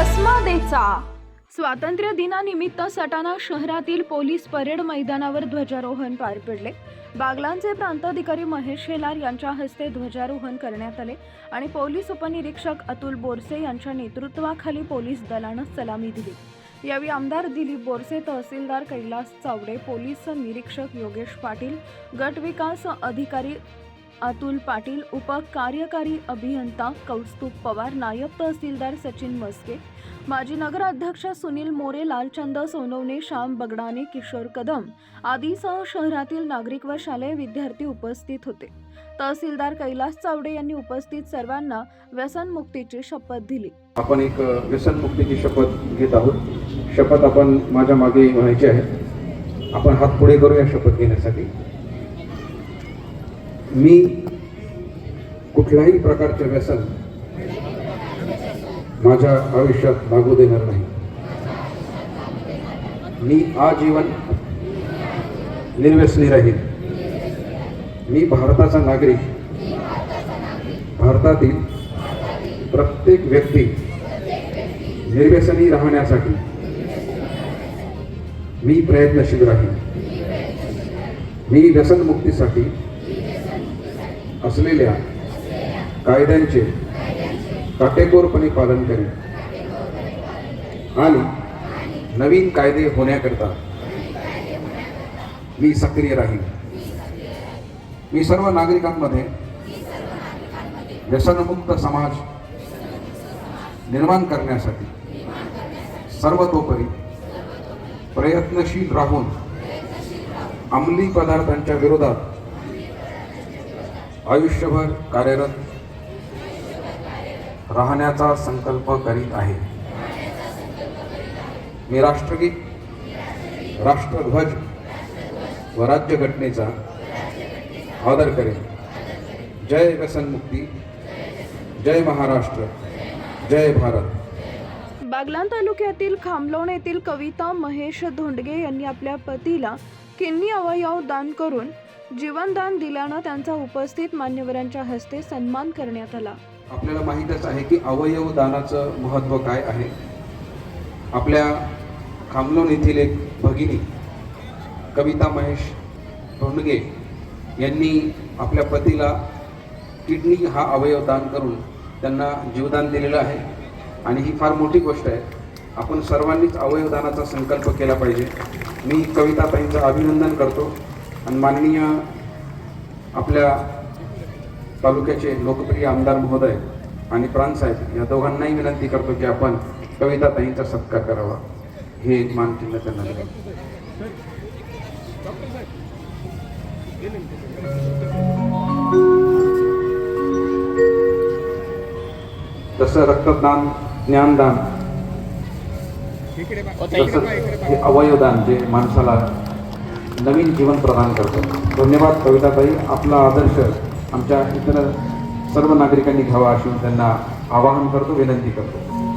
करायचा स्वातंत्र्य दिनानिमित्त सटाणा शहरातील पोलीस परेड मैदानावर ध्वजारोहण पार पडले. बागलांचे प्रांताधिकारी महेश शेलार यांच्या हस्ते ध्वजारोहण करण्यात आले आणि पोलीस उपनिरीक्षक अतुल बोरसे यांच्या नेतृत्वाखाली पोलीस दलानं सलामी दिली. यावेळी आमदार दिलीप बोरसे तहसीलदार कैलास चावडे पोलीस निरीक्षक योगेश पाटील गट विकास अधिकारी अतुल पाटील उपकार्यकारी अभियंता कौस्तुभ पवार नायब तहसीलदार सचिन मस्के माजी नगराध्यक्ष सुनील मोरे लालचंद सोनवणे श्याम बगडाने किशोर कदम आदीसह शहरातील नागरिक व शालेय विद्यार्थी उपस्थित होते. तहसीलदार कैलास चावडे यांनी उपस्थित सर्वांना व्यसनमुक्तीची शपथ दिली. आपण एक व्यसनमुक्तीची शपथ घेत आहोत. शपथ आपण माझ्या मागे म्हणायची आहे. आपण हात पुढे करूया शपथ घेण्यासाठी. मी कुठल्याही प्रकारचे व्यसन माझ्या आयुष्यात लागू देणार नाही. मी आजीवन निर्व्यसनी राहील मी भारताचा नागरिक. भारतातील प्रत्येक व्यक्ती निर्व्यसनी राहण्यासाठी मी प्रयत्नशील राहील मी व्यसनमुक्तीसाठी असलेल्या कायद्यांचे काटेकोरपणे पालन करेन आणि नवीन कायदे होण्याकरता मी सक्रिय राहील मी सर्व नागरिकांमध्ये व्यसनमुक्त समाज निर्माण करण्यासाठी सर्वतोपरी प्रयत्नशील राहून अंमली पदार्थांच्या विरोधात आयुष्यभर कार्यरत राहण्याचा संकल्प करीत आहे. मी राष्ट्रगीत राष्ट्रध्वज व राज्यघटनेचा आदर करेन. जय व्यसनमुक्ती जय महाराष्ट्र जय भारत. बागलान तालुक्यातील खामलोण येथील कविता महेश धोंडगे यांनी आपल्या पतीला किन्नी अवयव दान करून जीवनदान दिल्यानं त्यांचा उपस्थित मान्यवरांच्या हस्ते सन्मान करण्यात आला. आपल्याला माहीतच आहे की अवयव दानाचं महत्त्व काय आहे. आपल्या खामलोन येथील एक भगिनी कविता महेश भोंडगे यांनी आपल्या पतीला किडनी हा अवयव दान करून त्यांना जीवदान दिलेलं आहे. आणि ही फार मोठी गोष्ट आहे. आपण सर्वांनीच अवयवदानाचा संकल्प केला पाहिजे. मी कविताताईंचं अभिनंदन करतो. आणि माननीय आपल्या तालुक्याचे लोकप्रिय आमदार महोदय आणि प्राणसाहेब या दोघांनाही विनंती करतो की आपण कविताताईंचा सत्कार करावा हे मानचिन्ह त्यांना द्यावं. तसं रक्तदान ज्ञानदान तसंच हे अवयवदान जे माणसाला नवीन जीवन प्रदान करतं. धन्यवाद कविताताई आपला आदर्श आमच्या इतर सर्व नागरिकांनी घ्यावा अशी त्यांना आवाहन करतो विनंती करतो.